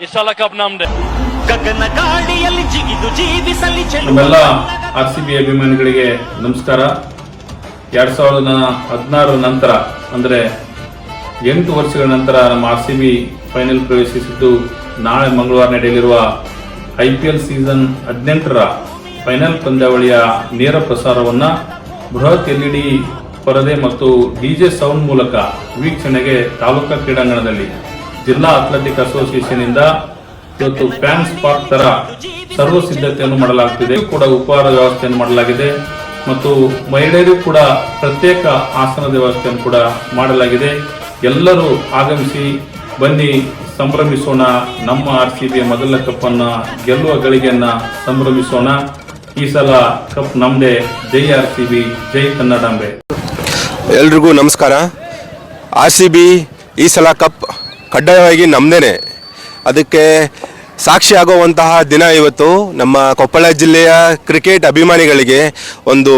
Cup ನಮ್ದೆ. ಗಗನ ಗಾಳಿಯಲ್ಲಿ ಜಿಗಿದು ಜೀವಿಸಲಿ ನಮ್ಮೆಲ್ಲ ಆರ್ ಸಿ ಬಿ ಅಭಿಮಾನಿಗಳಿಗೆ ನಮಸ್ಕಾರ. ಎರಡ್ ಸಾವಿರದ ಹದಿನಾರರ ನಂತರ ಅಂದ್ರೆ ಎಂಟು ವರ್ಷಗಳ ನಂತರ ನಮ್ಮ ಆರ್ ಸಿ ಬಿ ಫೈನಲ್ ಪ್ರವೇಶಿಸಿದ್ದು ನಾಳೆ ಮಂಗಳವಾರ ನಡೆಯಲಿರುವ ಐ ಪಿ ಎಲ್ ಸೀಸನ್ ಹದಿನೆಂಟರ ಫೈನಲ್ ಪಂದ್ಯಾವಳಿಯ ನೇರ ಪ್ರಸಾರವನ್ನ ಬೃಹತ್ ಎಲ್ ಇ ಡಿ ಪರದೆ ಮತ್ತು ಡಿಜೆ ಸೌಂಡ್ ಮೂಲಕ ವೀಕ್ಷಣೆಗೆ ತಾಲೂಕಾ ಕ್ರೀಡಾಂಗಣದಲ್ಲಿ ಜಿಲ್ಲಾ ಅಥ್ಲೆಟಿಕ್ ಅಸೋಸಿಯೇಷನ್ ಇಂದ ಇವತ್ತು ಫ್ಯಾನ್ಸ್ ಪಾರ್ಕ್ ತರ ಸರ್ವ ಸಿದ್ಧತೆಯನ್ನು ಮಾಡಲಾಗುತ್ತಿದೆ ಕೂಡ ಉಪಹಾರ ವ್ಯವಸ್ಥೆಯನ್ನು ಮಾಡಲಾಗಿದೆ. ಮತ್ತು ಮಹಿಳೆಯರು ಕೂಡ ಪ್ರತ್ಯೇಕ ಆಸನದ ವ್ಯವಸ್ಥೆಯನ್ನು ಕೂಡ ಮಾಡಲಾಗಿದೆ. ಎಲ್ಲರೂ ಆಗಮಿಸಿ ಬನ್ನಿ, ಸಂಭ್ರಮಿಸೋಣ. ನಮ್ಮ ಆರ್ ಸಿ ಬಿ ಮೊದಲ ಕಪ್ಪನ್ನ ಗೆಲ್ಲುವ ಗಳಿಗೆಯನ್ನ ಸಂಭ್ರಮಿಸೋಣ. ಈ ಸಲ ಕಪ್ ನಮ್ದೇ. ಜೈ ಆರ್ ಸಿ ಬಿ ಜೈ ಕನ್ನಡಾಂಬೆ. ಎಲ್ರಿಗೂ ನಮಸ್ಕಾರ. ಆರ್ ಸಿ ಬಿ ಈ ಸಲ ಕಪ್ ಕಡ್ಡಾಯವಾಗಿ ನಮ್ಮದೇನೆ ಅದಕ್ಕೆ ಸಾಕ್ಷಿ ಆಗುವಂತಹ ದಿನ ಇವತ್ತು ನಮ್ಮ ಕೊಪ್ಪಳ ಜಿಲ್ಲೆಯ ಕ್ರಿಕೆಟ್ ಅಭಿಮಾನಿಗಳಿಗೆ ಒಂದು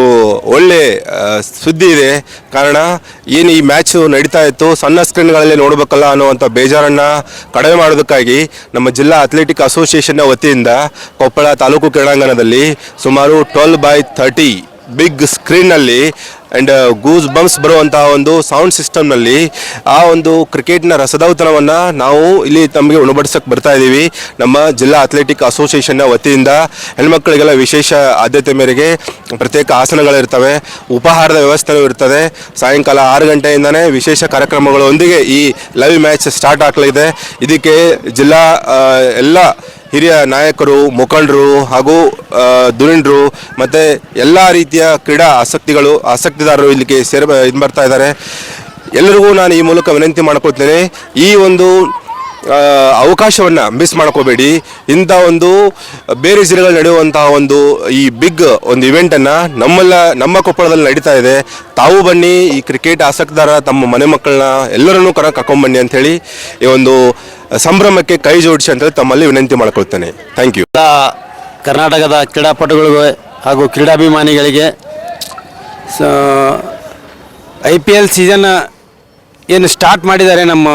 ಒಳ್ಳೆ ಸುದ್ದಿ ಇದೆ. ಕಾರಣ, ಏನು ಈ ಮ್ಯಾಚು ನಡೀತಾ ಇತ್ತು, ಸಣ್ಣ ಸ್ಕ್ರೀನ್ಗಳಲ್ಲಿ ನೋಡಬೇಕಲ್ಲ ಅನ್ನುವಂಥ ಬೇಜಾರನ್ನು ಕಡಿಮೆ ಮಾಡೋದಕ್ಕಾಗಿ ನಮ್ಮ ಜಿಲ್ಲಾ ಅಥ್ಲೆಟಿಕ್ ಅಸೋಸಿಯೇಷನ್ನ ವತಿಯಿಂದ ಕೊಪ್ಪಳ ತಾಲೂಕು ಕ್ರೀಡಾಂಗಣದಲ್ಲಿ ಸುಮಾರು ಟ್ವೆಲ್ ಬೈ ಥರ್ಟಿ ಬಿಗ್ ಸ್ಕ್ರೀನ್ನಲ್ಲಿ ಆ್ಯಂಡ್ ಗೂಸ್ ಬಂಪ್ಸ್ ಬರುವಂತಹ ಒಂದು ಸೌಂಡ್ ಸಿಸ್ಟಮ್ನಲ್ಲಿ ಆ ಒಂದು ಕ್ರಿಕೆಟ್ನ ರಸದೌತಣವನ್ನು ನಾವು ಇಲ್ಲಿ ತಮಗೆ ಉಣಬಡಿಸಕ್ಕೆ ಬರ್ತಾ ಇದ್ದೀವಿ ನಮ್ಮ ಜಿಲ್ಲಾ ಅಥ್ಲೆಟಿಕ್ ಅಸೋಸಿಯೇಷನ್ನ ವತಿಯಿಂದ ಹೆಣ್ಮಕ್ಳಿಗೆಲ್ಲ ವಿಶೇಷ ಆದ್ಯತೆ ಮೇರೆಗೆ ಪ್ರತ್ಯೇಕ ಆಸನಗಳಿರ್ತವೆ. ಉಪಹಾರದ ವ್ಯವಸ್ಥೆಯೂ ಇರ್ತದೆ. ಸಾಯಂಕಾಲ ಆರು ಗಂಟೆಯಿಂದನೇ ವಿಶೇಷ ಕಾರ್ಯಕ್ರಮಗಳೊಂದಿಗೆ ಈ ಲೈವ್ ಮ್ಯಾಚ್ ಸ್ಟಾರ್ಟ್ ಆಗಲಿದೆ. ಇದಕ್ಕೆ ಜಿಲ್ಲಾ ಎಲ್ಲ ಹಿರಿಯ ನಾಯಕರು, ಮುಖಂಡರು ಹಾಗೂ ಧುರೀಣರು ಮತ್ತು ಎಲ್ಲ ರೀತಿಯ ಕ್ರೀಡಾ ಆಸಕ್ತಿಗಳು, ಆಸಕ್ತಿದಾರರು ಇಲ್ಲಿಗೆ ಸೇರ, ಇದು ಬರ್ತಾ ಇದ್ದಾರೆ. ಎಲ್ಲರಿಗೂ ನಾನು ಈ ಮೂಲಕ ವಿನಂತಿ ಮಾಡ್ಕೊಳ್ತೇನೆ. ಈ ಒಂದು ಅವಕಾಶವನ್ನು ಮಿಸ್ ಮಾಡ್ಕೋಬೇಡಿ. ಇಂಥ ಒಂದು ಬೇರೆ ಜಿಲ್ಲೆಗಳಲ್ಲಿ ನಡೆಯುವಂತಹ ಒಂದು ಈ ಬಿಗ್ ಒಂದು ಇವೆಂಟನ್ನು ನಮ್ಮೆಲ್ಲ, ನಮ್ಮ ಕೊಪ್ಪಳದಲ್ಲಿ ನಡೀತಾ ಇದೆ. ತಾವು ಬನ್ನಿ, ಈ ಕ್ರಿಕೆಟ್ ಆಸಕ್ತಿದಾರ, ತಮ್ಮ ಮನೆ ಮಕ್ಕಳನ್ನ ಎಲ್ಲರನ್ನೂ ಕರ ಕರ್ಕೊಂಬನ್ನಿ ಅಂಥೇಳಿ ಈ ಒಂದು ಸಂಭ್ರಮಕ್ಕೆ ಕೈ ಜೋಡಿಸಿ ಅಂತ ತಮ್ಮಲ್ಲಿ ವಿನಂತಿ ಮಾಡಿಕೊಳ್ತೇನೆ. ಥ್ಯಾಂಕ್ ಯು ಕರ್ನಾಟಕದ ಕ್ರೀಡಾಪಟುಗಳಿಗೆ ಹಾಗೂ ಕ್ರೀಡಾಭಿಮಾನಿಗಳಿಗೆ ಐ ಪಿ ಎಲ್ ಸೀಸನ್ ಏನು ಸ್ಟಾರ್ಟ್ ಮಾಡಿದ್ದಾರೆ ನಮ್ಮ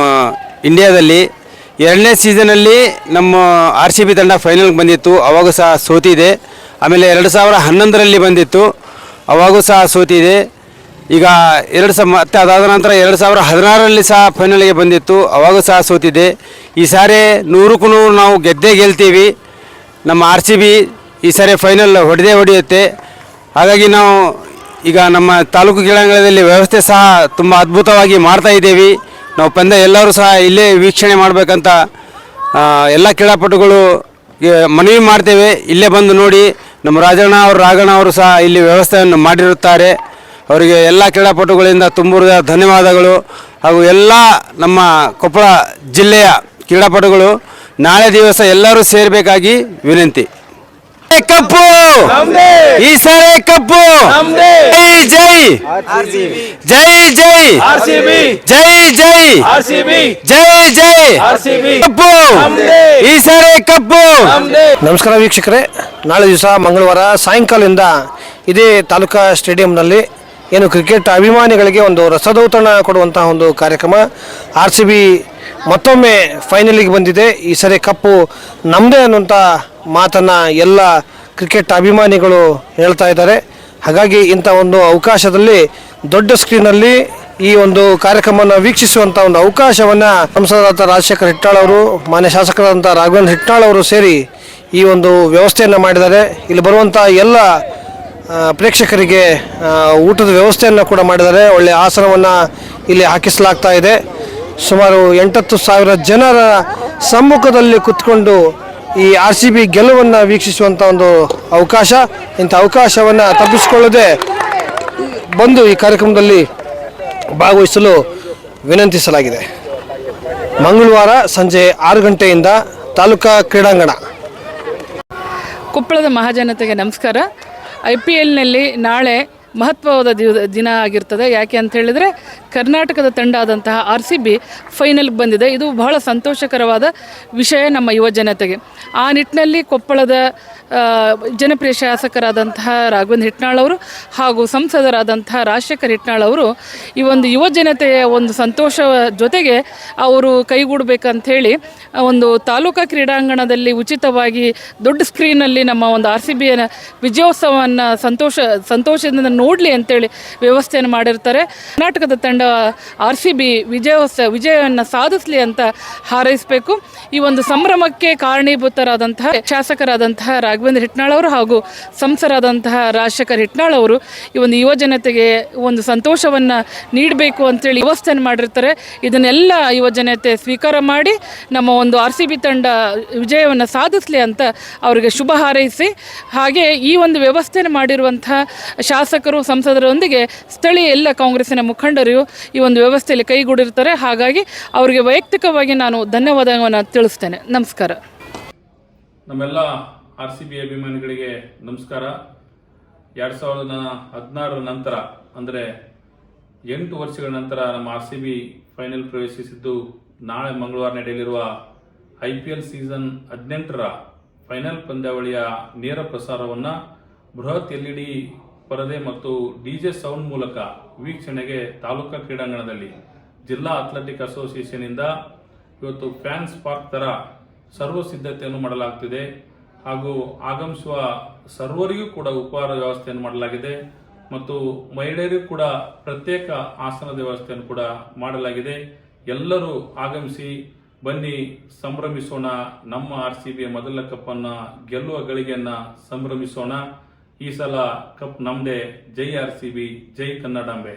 ಇಂಡಿಯಾದಲ್ಲಿ ಎರಡನೇ ಸೀಸನಲ್ಲಿ ನಮ್ಮ ಆರ್ ಸಿ ಬಿ ತಂಡ ಫೈನಲ್ಗೆ ಬಂದಿತ್ತು. ಅವಾಗೂ ಸಹ ಸೋತಿದೆ. ಆಮೇಲೆ ಎರಡು ಸಾವಿರ ಹನ್ನೊಂದರಲ್ಲಿ ಬಂದಿತ್ತು. ಅವಾಗೂ ಸಹ ಸೋತಿದೆ. ಈಗ ಎರಡು ಸ ಮತ್ತೆ ಅದಾದ ನಂತರ ಎರಡು ಸಾವಿರ ಹದಿನಾರರಲ್ಲಿ ಸಹ ಫೈನಲ್ಗೆ ಬಂದಿತ್ತು. ಅವಾಗ ಸಹ ಸೋತಿದೆ ಈ ಸಾರಿ ನೂರಕ್ಕೂ ನೂರು ನಾವು ಗೆದ್ದೇ ಗೆಲ್ತೀವಿ. ನಮ್ಮ ಆರ್ ಸಿ ಬಿ ಈ ಸಾರಿ ಫೈನಲ್ ಹೊಡೆದೇ ಹೊಡೆಯುತ್ತೆ. ಹಾಗಾಗಿ ನಾವು ಈಗ ನಮ್ಮ ತಾಲೂಕು ಕ್ರೀಡಾಂಗಣದಲ್ಲಿ ವ್ಯವಸ್ಥೆ ಸಹ ತುಂಬ ಅದ್ಭುತವಾಗಿ ಮಾಡ್ತಾ ಇದ್ದೀವಿ. ನಾವು ಪಂದ್ಯ ಎಲ್ಲರೂ ಸಹ ಇಲ್ಲೇ ವೀಕ್ಷಣೆ ಮಾಡಬೇಕಂತ ಎಲ್ಲ ಕ್ರೀಡಾಪಟುಗಳು ಮನವಿ ಮಾಡ್ತೇವೆ. ಇಲ್ಲೇ ಬಂದು ನೋಡಿ ನಮ್ಮ ರಾಜಣ್ಣ ಅವರು, ರಾಘಣ್ಣ ಅವರು ಸಹ ಇಲ್ಲಿ ವ್ಯವಸ್ಥೆಯನ್ನು ಮಾಡಿರುತ್ತಾರೆ. ಅವರಿಗೆ ಎಲ್ಲ ಕ್ರೀಡಾಪಟುಗಳಿಂದ ತುಂಬಿರುವ ಧನ್ಯವಾದಗಳು. ಹಾಗೂ ಎಲ್ಲ ನಮ್ಮ ಕೊಪ್ಪಳ ಜಿಲ್ಲೆಯ ಕ್ರೀಡಾಪಟುಗಳು ನಾಳೆ ದಿವಸ ಎಲ್ಲರೂ ಸೇರಬೇಕಾಗಿ ವಿನಂತಿ. ಕಪ್ಪು! ಈ ಸಾರಿ ಕಪ್ಪು! ಜೈ ಜೈ! ಜೈ ಜೈ! ಜೈ ಜೈ! ಜೈ ಜೈ! ಕಪ್ಪು! ಈ ಸಾರಿ ಕಪ್ಪು! ನಮಸ್ಕಾರ ವೀಕ್ಷಕರೇ. ನಾಳೆ ದಿವಸ ಮಂಗಳವಾರ ಸಾಯಂಕಾಲದಿಂದ ಇದೇ ತಾಲೂಕಾ ಸ್ಟೇಡಿಯಂನಲ್ಲಿ ಏನು ಕ್ರಿಕೆಟ್ ಅಭಿಮಾನಿಗಳಿಗೆ ಒಂದು ರಸದೌತಣ ಕೊಡುವಂತಹ ಒಂದು ಕಾರ್ಯಕ್ರಮ. ಆರ್ ಸಿ ಬಿ ಮತ್ತೊಮ್ಮೆ ಫೈನಲಿಗೆ ಬಂದಿದೆ. ಈ ಸರಿ ಕಪ್ಪು ನಮ್ಮದೇ ಅನ್ನುವಂಥ ಮಾತನ್ನು ಎಲ್ಲ ಕ್ರಿಕೆಟ್ ಅಭಿಮಾನಿಗಳು ಹೇಳ್ತಾ ಇದ್ದಾರೆ. ಹಾಗಾಗಿ ಇಂಥ ಒಂದು ಅವಕಾಶದಲ್ಲಿ, ದೊಡ್ಡ ಸ್ಕ್ರೀನಲ್ಲಿ ಈ ಒಂದು ಕಾರ್ಯಕ್ರಮವನ್ನು ವೀಕ್ಷಿಸುವಂಥ ಒಂದು ಅವಕಾಶವನ್ನು ಸಂಸದರಾದ ರಾಜಶೇಖರ್ ಹಿಟ್ಟಾಳ್ ಅವರು, ಮಾನ್ಯ ಶಾಸಕರಾದಂಥ ರಾಘವೇಂದ್ರ ಹಿಟ್ಟಾಳ್ ಅವರು ಸೇರಿ ಈ ಒಂದು ವ್ಯವಸ್ಥೆಯನ್ನು ಮಾಡಿದ್ದಾರೆ. ಇಲ್ಲಿ ಬರುವಂಥ ಎಲ್ಲ ಪ್ರೇಕ್ಷಕರಿಗೆ ಊಟದ ವ್ಯವಸ್ಥೆಯನ್ನು ಕೂಡ ಮಾಡಿದ್ದಾರೆ. ಒಳ್ಳೆಯ ಆಸನವನ್ನು ಇಲ್ಲಿ ಹಾಕಿಸಲಾಗ್ತಾ ಇದೆ. ಸುಮಾರು ಎಂಟತ್ತು ಸಾವಿರ ಜನರ ಸಮ್ಮುಖದಲ್ಲಿ ಕುತ್ಕೊಂಡು ಈ ಆರ್ ಸಿ ಬಿ ಗೆಲುವನ್ನು ವೀಕ್ಷಿಸುವಂಥ ಒಂದು ಅವಕಾಶ. ಇಂಥ ಅವಕಾಶವನ್ನು ತಪ್ಪಿಸಿಕೊಳ್ಳದೆ ಬಂದು ಈ ಕಾರ್ಯಕ್ರಮದಲ್ಲಿ ಭಾಗವಹಿಸಲು ವಿನಂತಿಸಲಾಗಿದೆ. ಮಂಗಳವಾರ ಸಂಜೆ ಆರು ಗಂಟೆಯಿಂದ ತಾಲೂಕಾ ಕ್ರೀಡಾಂಗಣ. ಕೊಪ್ಪಳದ ಮಹಾಜನತೆಗೆ ನಮಸ್ಕಾರ. ಐ ಪಿ ಎಲ್ನಲ್ಲಿ ನಾಳೆ ಮಹತ್ವವಾದ ದಿನ ಆಗಿರ್ತದೆ. ಯಾಕೆ ಅಂತ ಹೇಳಿದರೆ ಕರ್ನಾಟಕದ ತಂಡ ಆದಂತಹ ಆರ್ ಸಿ ಬಿ ಫೈನಲ್ಗೆ ಬಂದಿದೆ. ಇದು ಬಹಳ ಸಂತೋಷಕರವಾದ ವಿಷಯ ನಮ್ಮ ಯುವ ಜನತೆಗೆ. ಆ ನಿಟ್ಟಿನಲ್ಲಿ ಕೊಪ್ಪಳದ ಜನಪ್ರಿಯ ಶಾಸಕರಾದಂತಹ ರಾಘವೇಂದ್ರ ಹಿಟ್ನಾಳ್ ಅವರು ಹಾಗೂ ಸಂಸದರಾದಂತಹ ರಾಜಶೇಖರ್ ಹಿಟ್ನಾಳ್ ಅವರು ಈ ಒಂದು ಯುವ ಜನತೆಯ ಒಂದು ಸಂತೋಷ ಜೊತೆಗೆ ಅವರು ಕೈಗೂಡಬೇಕಂಥೇಳಿ ಒಂದು ತಾಲೂಕಾ ಕ್ರೀಡಾಂಗಣದಲ್ಲಿ ಉಚಿತವಾಗಿ ದೊಡ್ಡ ಸ್ಕ್ರೀನಲ್ಲಿ ನಮ್ಮ ಒಂದು ಆರ್ ಸಿ ಬಿಯ ವಿಜಯೋತ್ಸವವನ್ನು ಸಂತೋಷ, ಸಂತೋಷದಿಂದ ನೋಡಲಿ ಅಂತೇಳಿ ವ್ಯವಸ್ಥೆಯನ್ನು ಮಾಡಿರ್ತಾರೆ. ಕರ್ನಾಟಕದ ತಂಡ ಆರ್ ಸಿ ಬಿ ವಿಜಯೋತ್ಸವ ವಿಜಯವನ್ನು ಸಾಧಿಸಲಿ ಅಂತ ಹಾರೈಸಬೇಕು. ಈ ಒಂದು ಸಂಭ್ರಮಕ್ಕೆ ಕಾರಣೀಭೂತರಾದಂತಹ ಶಾಸಕರಾದಂತಹ ರಾಘವೇಂದ್ರ ಹಿಟ್ನಾಳ್ ಅವರು ಹಾಗೂ ಸಂಸರಾದಂತಹ ರಾಜಶೇಖರ್ ಹಿಟ್ನಾಳ್ ಅವರು ಈ ಒಂದು ಯುವ ಜನತೆಗೆ ಒಂದು ಸಂತೋಷವನ್ನು ನೀಡಬೇಕು ಅಂತೇಳಿ ವ್ಯವಸ್ಥೆಯನ್ನು ಮಾಡಿರ್ತಾರೆ. ಇದನ್ನೆಲ್ಲ ಯುವ ಜನತೆ ಸ್ವೀಕಾರ ಮಾಡಿ ನಮ್ಮ ಒಂದು ಆರ್ ಸಿ ಬಿ ತಂಡ ವಿಜಯವನ್ನು ಸಾಧಿಸಲಿ ಅಂತ ಅವರಿಗೆ ಶುಭ ಹಾರೈಸಿ, ಹಾಗೆ ಈ ಒಂದು ವ್ಯವಸ್ಥೆಯನ್ನು ಮಾಡಿರುವಂತಹ ಶಾಸಕರು, ಸಂಸದರೊಂದಿಗೆ ಸ್ಥಳೀಯ ಎಲ್ಲ ಕಾಂಗ್ರೆಸ್ಸಿನ ಮುಖಂಡರು ಈ ಒಂದು ವ್ಯವಸ್ಥೆಯಲ್ಲಿ ಕೈಗೂಡಿರ್ತಾರೆ. ಹಾಗಾಗಿ ಅವರಿಗೆ ವೈಯಕ್ತಿಕವಾಗಿ ನಾನು ಧನ್ಯವಾದವನ್ನು ತಿಳಿಸ್ತೇನೆ. ನಮಸ್ಕಾರ. ನಮ್ಮೆಲ್ಲ ಆರ್ ಸಿ ಬಿ ಅಭಿಮಾನಿಗಳಿಗೆ ನಮಸ್ಕಾರ. ಎರಡು ಸಾವಿರದ ಹದಿನಾರರ ನಂತರ, ಅಂದರೆ ಎಂಟು ವರ್ಷಗಳ ನಂತರ ನಮ್ಮ ಆರ್ ಸಿ ಬಿ ಫೈನಲ್ ಪ್ರವೇಶಿಸಿದ್ದು, ನಾಳೆ ಮಂಗಳವಾರ ನಡೆಯಲಿರುವ ಐ ಪಿ ಎಲ್ ಸೀಸನ್ ಹದಿನೆಂಟರ ಫೈನಲ್ ಪಂದ್ಯಾವಳಿಯ ನೇರ ಪ್ರಸಾರವನ್ನು ಬೃಹತ್ ಎಲ್ ಇ ಡಿ ಪರದೆ ಮತ್ತು ಡಿಜೆ ಸೌಂಡ್ ಮೂಲಕ ವೀಕ್ಷಣೆಗೆ ತಾಲೂಕಾ ಕ್ರೀಡಾಂಗಣದಲ್ಲಿ ಜಿಲ್ಲಾ ಅಥ್ಲೆಟಿಕ್ ಅಸೋಸಿಯೇಷನ್ನಿಂದ ಇವತ್ತು ಫ್ಯಾನ್ಸ್ ಪಾರ್ಕ್ ತರ ಸರ್ವ ಸಿದ್ಧತೆಯನ್ನು ಮಾಡಲಾಗುತ್ತಿದೆ ಹಾಗೂ ಆಗಮಿಸುವ ಸರ್ವರಿಗೂ ಕೂಡ ಉಪಹಾರ ವ್ಯವಸ್ಥೆಯನ್ನು ಮಾಡಲಾಗಿದೆ. ಮತ್ತು ಮಹಿಳೆಯರಿಗೂ ಕೂಡ ಪ್ರತ್ಯೇಕ ಆಸನದ ವ್ಯವಸ್ಥೆಯನ್ನು ಕೂಡ ಮಾಡಲಾಗಿದೆ. ಎಲ್ಲರೂ ಆಗಮಿಸಿ ಬನ್ನಿ, ಸಂಭ್ರಮಿಸೋಣ. ನಮ್ಮ ಆರ್ ಸಿ ಬಿಯ ಮೊದಲ ಕಪ್ಪನ್ನ ಗೆಲ್ಲುವ ಗಳಿಗೆಯನ್ನ ಸಂಭ್ರಮಿಸೋಣ. ಈ ಸಲ ಕಪ್ ನಮ್ಮದೇ ಜೈ ಆರ್ ಸಿ ಬಿ ಜೈ ಕನ್ನಡಾಂಬೆ.